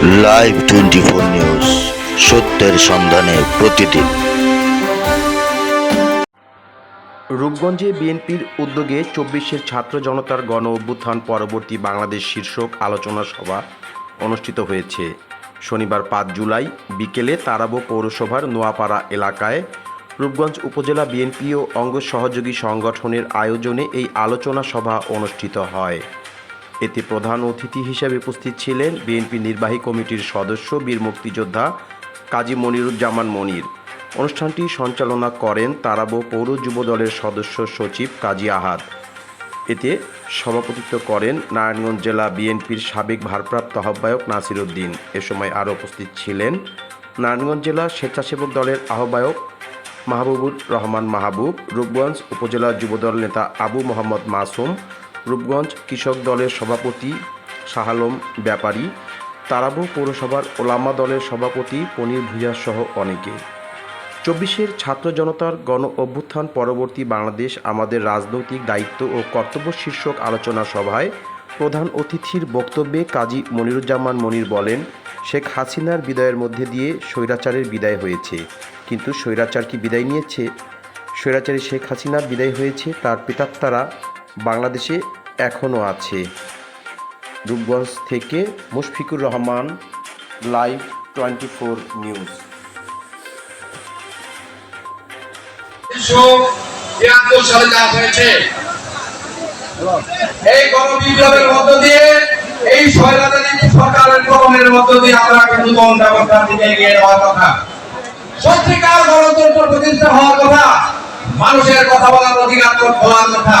Live twenty four news সত্যের সন্ধানে প্রতিদিন। রূপগঞ্জে বিএনপির উদ্যোগে চব্বিশের ছাত্র জনতার গণ অভ্যুত্থান পরবর্তী বাংলাদেশ শীর্ষক আলোচনা সভা অনুষ্ঠিত হয়েছে। শনিবার পাঁচ জুলাই বিকেলে তারাবো পৌরসভার নোয়াপাড়া এলাকায় রূপগঞ্জ উপজেলা বিএনপি ও অঙ্গ সহযোগী সংগঠনের আয়োজনে এই আলোচনা সভা অনুষ্ঠিত হয়। এতে প্রধান অতিথি হিসেবে উপস্থিত ছিলেন বিএনপি নির্বাহী কমিটির সদস্য বীর মুক্তিযোদ্ধা কাজী মনিরুজ্জামান মনির। অনুষ্ঠানটি সঞ্চালনা করেন তারাবো পৌর যুব দলের সদস্য সচিব কাজী আহাদ। এতে সভাপতিত্ব করেন নারায়ণগঞ্জ জেলা বিএনপির সাবেক ভারপ্রাপ্ত আহ্বায়ক নাসির উদ্দিন। এ সময় আরও উপস্থিত ছিলেন নারায়ণগঞ্জ জেলা স্বেচ্ছাসেবক দলের আহ্বায়ক মাহবুবুর রহমান মাহবুব, রূপগঞ্জ উপজেলা যুবদল নেতা আবু মোহাম্মদ মাসুম রূপগঞ্জ কৃষক দলের সভাপতি শাহালম ব্যাপারী, তারাবো পৌরসভার ওলামা দলের সভাপতি পনির ভূঁইয়া সহ অনেকে। চব্বিশের ছাত্র জনতার গণ অভ্যুত্থান পরবর্তী বাংলাদেশ আমাদের রাজনৈতিক দায়িত্ব ও কর্তব্য শীর্ষক আলোচনা সভায় প্রধান অতিথির বক্তব্যে কাজী মনিরুজ্জামান মনির বলেন, শেখ হাসিনার বিদায়ের মধ্যে দিয়ে স্বৈরাচারের বিদায় হয়েছে। কিন্তু স্বৈরাচার কি বিদায় নিয়েছে? স্বৈরাচারী শেখ হাসিনার বিদায় হয়েছে তার পিতাত্তারা বাংলাদেশে এখনও আছে। রূপগঞ্জ থেকে Mushfiqur Rahman, live twenty four news. মধ্য দিয়ে, এই সরকারের মধ্য দিয়ে আমরা একটা নতুন ব্যবস্থার দিকে এগিয়ে যাওয়ার কথা। সত্যিকার গণতন্ত্র প্রতিষ্ঠা হওয়ার কথা, মানুষের কথা বলার অধিকার হওয়ার কথা।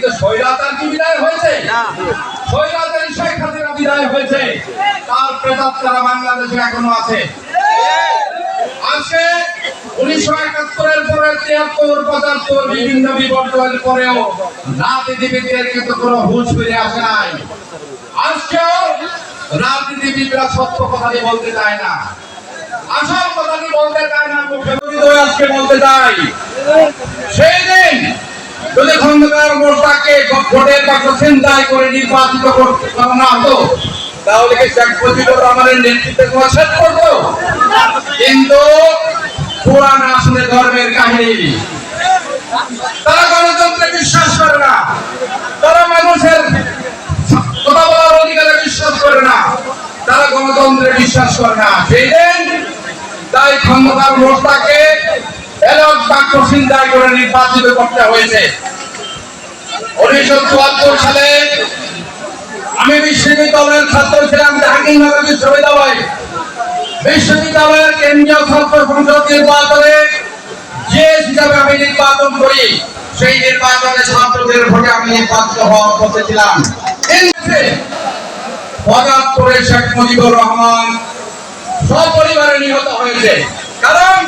কিন্তু স্বৈরাচার কি বিদায় হয়েছে? স্বৈরাচারী শেখ হাসিনা বিদায় হয়েছে। তার প্রেতাত্মারা বাংলাদেশে এখনও আছে। আজকে উনিশশো একাত্তরের পরে তিয়াত্তর পঁচাত্তর বিভিন্ন বিবর্তনের পরেও রাজনীতিবিদদের কিন্তু কোনো হুঁশ ফিরে আসে নাই। আজকেও রাজনীতিবিদরা সত্য কথাটি বলতে চায় না। আসল কথাটি বলতে চায় না মুখ্যমন্ত্রী আজকে বলতে চাই। যদি খন্দকার মোর্চাকে ভোটের বাক্স ছিনতাই করে নির্বাচিত করতে করা না হতো তাহলে কি শেখ মুজিবুর রহমানের নেতৃত্বে তোমার শেষ করতো কিন্তু কোরআন আসলে ধর্মের কাহিনী। তারা গণতন্ত্রে বিশ্বাস করে না। তারা মানুষের কথা বলার অধিকারে বিশ্বাস করে না। তারা গণতন্ত্রে বিশ্বাস করে না। সেই দিন তাই ক্ষমতার মোর্চাকে বাক্য চিন্তায় করে নির্বাচিত করতে হয়েছে। উনিশশো চুয়াত্তর সালে আমি বিশ্ববিদ্যালয়ের ছাত্র ছিলাম জাহাঙ্গীরনগর বিশ্ববিদ্যালয়। বিশ্ববিদ্যালয়ের কেন্দ্রীয় ছাত্র সংসদ নির্বাচনে যে হিসাবে আমি নির্বাচন করি, সেই নির্বাচনে ছাত্রদের ভোটে আমি নির্বাচিত হওয়ার পথে ছিলাম। পঁচাত্তরে শেখ মুজিবুর রহমান সপরিবারে নিহত হয়েছে। কারণ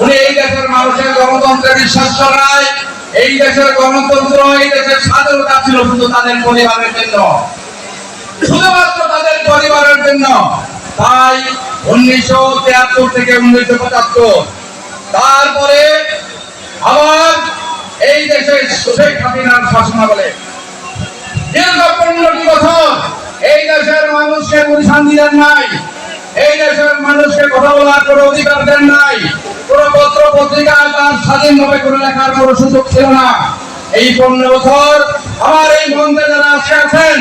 উনি এই দেশের মানুষের গণতন্ত্রে বিশ্বাস করায়, এই দেশের গণতন্ত্র, এই দেশের স্বাধীনতা ছিল শুধু তাদের পরিবারের জন্য। শুধুমাত্র তাদের পরিবারের জন্য। তাই উনিশশো তিয়াত্তর থেকে উনিশশো পঁচাত্তর। তারপরে আবার এই দেশে শেখ হাসিনার শাসনাবলে। দীর্ঘ পনেরোটি বছর এই দেশের মানুষকে কোনো শান্তি দেন নাই। এই দেশের মানুষকে কথা বলার কোনো অধিকার দেন নাই। কোনো পত্র পত্রিকা তার স্বাধীনভাবে করে লেখার কোনো সুযোগ ছিল না। এই পনেরো বছর আমার এই মন্ত্রে যারা আজকে আছেন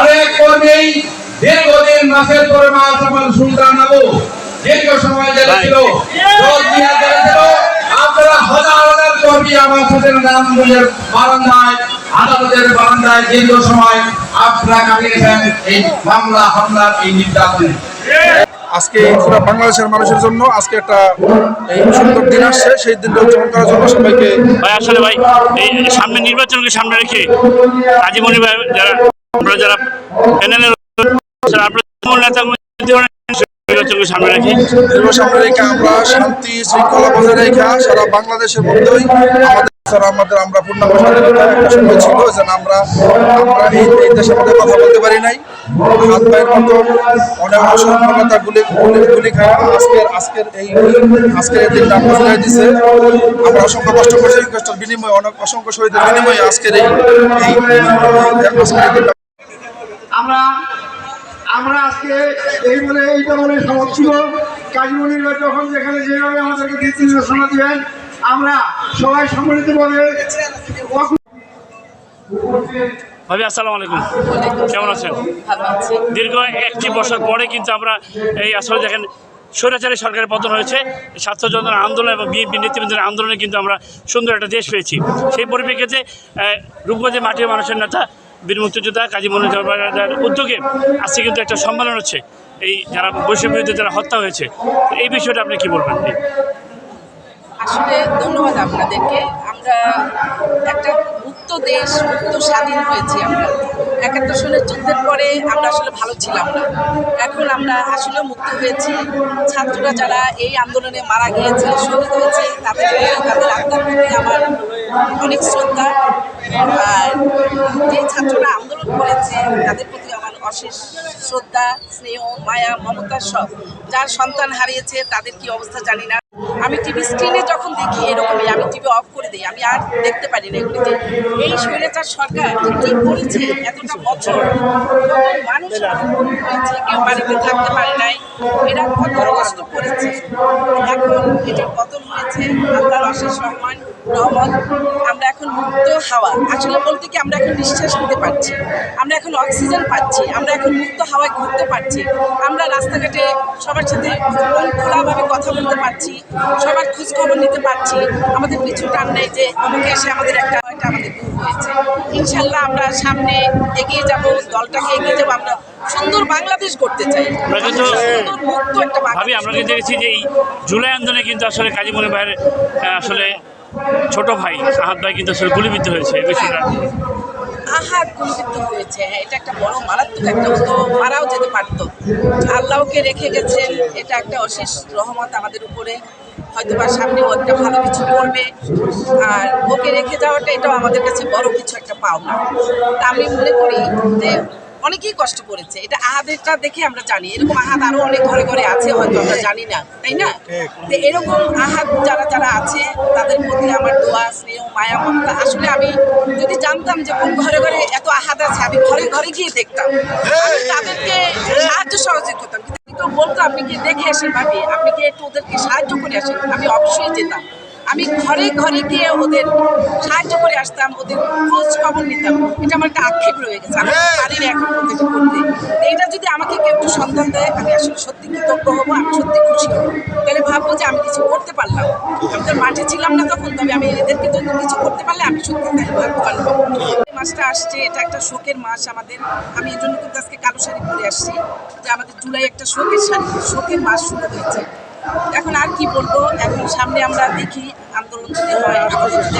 অনেক কর্মী দীর্ঘদিন মাসের পরে মাস আমার সুলতান আবু। দীর্ঘ সময় জেলে ছিল দশ দিন জেলে ছিল। আপনারা হাজার হাজার কর্মী আমার সাথে নারায়ণগঞ্জের বারান্দায় আদালতের বারান্দায় দীর্ঘ সময় আপনারা কাটিয়েছেন এই মামলা হামলার এই নির্যাতনে। আজকে পুরো বাংলাদেশের মানুষের জন্য আজকে একটা এই সুন্দর দিন আসছে। সেই দিনটা উদযাপন করার জন্য সবাইকে ভাই আসলে ভাই এই সামনে নির্বাচনকে সামনে রেখে কাজীমণি ভাই যারা আমরা যারা প্যানেলের সামনে রেখে। দীর্ঘ সামনে রেখে আমরা শান্তি শৃঙ্খলা বজায় রেখে সারা বাংলাদেশের মধ্যেই আমাদের স্যার আমাদের আমরা পূর্ণাঙ্গ স্বাধীনতা একটা সময় ছিল যে আমরা আমরা এই এই দেশের মধ্যে কথা বলতে পারি নাই। হাত পায়ের মতো অনেক অসম্মানতা গুলি গুলি আজকের আজকের এই আজকের এই দিনটা আমরা দিছে। আমরা অসংখ্য কষ্ট করছি কষ্টের বিনিময়ে অনেক অসংখ্য শহীদের বিনিময়ে আজকের এই আমরা আমরা আজকে এই বলে এইটা বলে সমাজ ছিল কাজীমণির যখন যেখানে যেভাবে আমাদেরকে দিক নির্দেশনা দিবেন আমরা সবাই সম্মিলিতভাবে ভাবি আসসালামু আলাইকুম। কেমন আছেন? দীর্ঘ একটি বছর পরে কিন্তু আমরা এই আসলে দেখেন স্বৈরাচারী সরকারের পতন হয়েছে। স্বাস্থ্য জনতার আন্দোলন এবং বিএনপি নেতৃবৃন্দের আন্দোলনে কিন্তু আমরা সুন্দর একটা দেশ পেয়েছি। সেই পরিপ্রেক্ষিতে রূপগঞ্জের মাটির মানুষের নেতা বীর মুক্তিযোদ্ধা কাজী মনোজার উদ্যোগে আজকে কিন্তু একটা সম্মেলন হচ্ছে। এই যারা বৈষম্য বিরুদ্ধে যারা হত্যা হয়েছে। এই বিষয়টা আপনি কি বলবেন? আসলে ধন্যবাদ আপনাদেরকে। আমরা একটা মুক্ত দেশ মুক্ত স্বাধীন হয়েছি আমরা। একাত্তর সনের যুদ্ধের পরে আমরা আসলে ভালো ছিলাম না। এখন আমরা আসলে মুক্ত হয়েছি। ছাত্ররা যারা এই আন্দোলনে মারা গিয়েছে শহীদ হয়েছে, তাদের তাদের আত্মার প্রতি আমার অনেক শ্রদ্ধা। আর যে ছাত্ররা আন্দোলন করেছে, তাদের প্রতি আমার অশেষ শ্রদ্ধা, স্নেহ, মায়া, মমতা সব। যার সন্তান হারিয়েছে, তাদের কি অবস্থা জানি না। আমি টিভি স্ক্রিনে যখন দেখি এরকমই আমি টিভি অফ করে দিই আমি আর দেখতে পারি না এগুলিতে এই স্বৈরাচার সরকার যে কি করেছে এতটা বছর মানুষ হয়েছে কেউ বাড়িতে থাকতে পারে নাই এরা কত কষ্ট করেছে। এখন এটা পতন হয়েছে আল্লাহর অশেষ রহমান রহমত আমরা এখন মুক্ত হাওয়া। আসলে বলতে কি আমরা এখন নিঃশ্বাস নিতে পারছি আমরা এখন অক্সিজেন পাচ্ছি আমরা এখন মুক্ত হাওয়ায় ঘুরতে পারছি আমরা রাস্তাঘাটে সবার সাথে খোলাভাবে কথা বলতে পারছি সবার খোঁজ খবর নিতে পারছি। আমাদের পিছু টান নেই যে অমুকে এসে আমাদের একটা একটা আমাদের দূর হয়েছে। ইনশাল্লাহ আমরা সামনে এগিয়ে যাব দলটাকে এগিয়ে যাব। আমরা সুন্দর বাংলাদেশ করতে চাই। আমরা কিন্তু একটা ভাবি আমরা কিন্তু দেখেছি যে এই জুলাই আন্দোলনে কিন্তু আসলে কাজী মনে ভাইয়ের আসলে ছোট ভাই আহাত ভাই কিন্তু আসলে গুলিবিদ্ধ হয়েছে এই বিষয়টা। আহাত গুলিবিদ্ধ হয়েছে হ্যাঁ এটা একটা বড় মারাত্মক একটা তো মারাও যেতে পারত। আল্লাহকে রেখে গেছেন, এটা একটা অশেষ রহমত আমাদের উপরে। হয়তো বা সামনে ও একটা ভালো কিছু করবে। আর ওকে রেখে যাওয়াটা এটাও আমাদের কাছে বড় কিছু একটা পাওনা। তা আমি মনে করি যে অনেকেই কষ্ট করেছে। এটা আহাদেরটা দেখে আমরা জানি। এরকম আহাদ আরও অনেক ঘরে ঘরে আছে, হয়তো আমরা জানি না, তাই না? তো এরকম আহাদ যারা যারা আছে, তাদের প্রতি আমার দোয়া, স্নেহ, মায়া, মমতা। আসলে আমি যদি জানতাম যে কোন ঘরে ঘরে এত আহাদ আছে, আমি ঘরে ঘরে গিয়ে দেখতাম। আমি তাদেরকে সাহায্য সহযোগ করতাম। কিন্তু বলতো আপনি কি দেখে আসেন ভাবি। আপনি কি একটু ওদেরকে সাহায্য করে আসেন। আমি অবশ্যই যেতাম। আমি ঘরে ঘরে গিয়ে ওদের সাহায্য করে আসতাম ওদের খোঁজ খবর নিতাম। এটা আমার একটা আক্ষেপ রয়ে গেছে। আমি পারি না এখন পর্যন্ত করতে। এটা যদি আমাকে কেউ একটু সন্ধান দেয় আমি আসলে সত্যি কৃতজ্ঞ হব আমি সত্যি খুশি হব। তাহলে ভাববো যে আমি কিছু করতে পারলাম। আমি তো মাঠে ছিলাম না তখন তবে আমি এদেরকে যদি কিছু করতে পারলে আমি সত্যি তাই ভাগ্যবান হব এই মাসটা আসছে এটা একটা শোকের মাস আমাদের। আমি এই জন্য কিন্তু আজকে কালো শাড়ি পরে আসছি। যে আমাদের জুলাই একটা শোকের শাড়ি শোকের মাস শুরু হয়েছে। এখন আর কি বলব? এখন সামনে আমরা দেখি আন্দোলন যদি হয়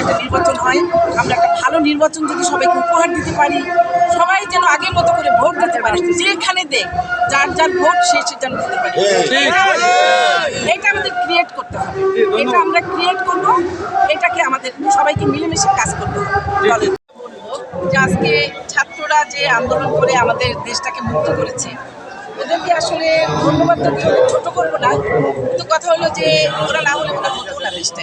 একটা নির্বাচন হয়। আমরা একটা ভালো নির্বাচন যদি সবাইকে উপহার দিতে পারি সবাই যেন আগের মতো করে ভোট দিতে পারে যেখানে দেখ যার যার ভোট সে সে যেন দিতে পারে এটা আমাদের ক্রিয়েট করতে হবে। এটা আমরা ক্রিয়েট করব এটাকে আমাদের সবাইকে মিলেমিশে কাজ করতে হবে। যে আজকে ছাত্ররা যে আন্দোলন করে আমাদের দেশটাকে মুক্ত করেছে ওদেরকে আসলে ধন্যবাদ দিতে হলে ছোট করব না। কিন্তু কথা হলো যে, ওরা না হলে ওরা হতো না দেশটা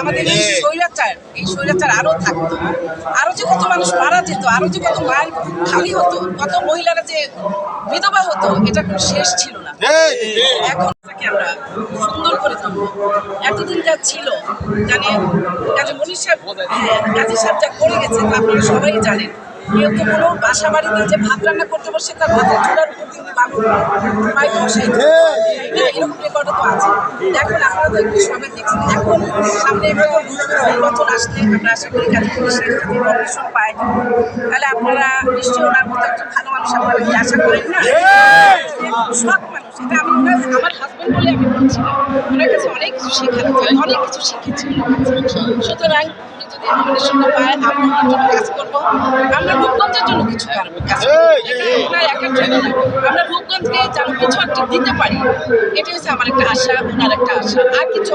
আমাদের এই স্বৈরাচার এই স্বৈরাচার আরও থাকতো। আরও যে কত মানুষ মারা যেত, আরও যে কত মায়ের খালি হতো, কত মহিলারা যে বিধবা হতো, এটা কোনো শেষ ছিল না। এখন তাকে আমরা সুন্দর করে তুলবো। এতদিন যা ছিল জানে কাজে মনীষ সাহেব হ্যাঁ কাজী সাহেব যা করে গেছে তা আপনারা সবাই জানেন। কেউ তো কোনো বাসা বাড়িতে যে ভাত রান্না করতে বসে তার ভাতের চূড়ার উপর কিন্তু বাবু পাই বসাই এরকম রেকর্ডও তো আছে। এখন আপনারা তো একটু সবাই দেখছেন এখন সামনে হয়তো নির্বাচন আসলে আমরা আশা করি কাজী সাহেব যদি নমিনেশন পায়। তাহলে আপনারা নিশ্চয়ই ওনার মতো একজন ভালো মানুষ আপনারা কি আশা করেন না। সৎ মানুষ এটা আমি আমার হাজবেন্ড বলে আমি বলছি ওনার কাছে অনেক কিছু শেখার আছে অনেক কিছু শিখেছি। সুতরাং আমাদের সঙ্গে পায় আপনাদের জন্য কাজ করব। আমরা রূপগঞ্জের জন্য কিছু পারব কাজ আপনার একার জন্য আমরা রূপগঞ্জকে যেন কিছু একটা দিতে পারি। এটা হচ্ছে আমার একটা আশা ওনার একটা আশা। আর কিছু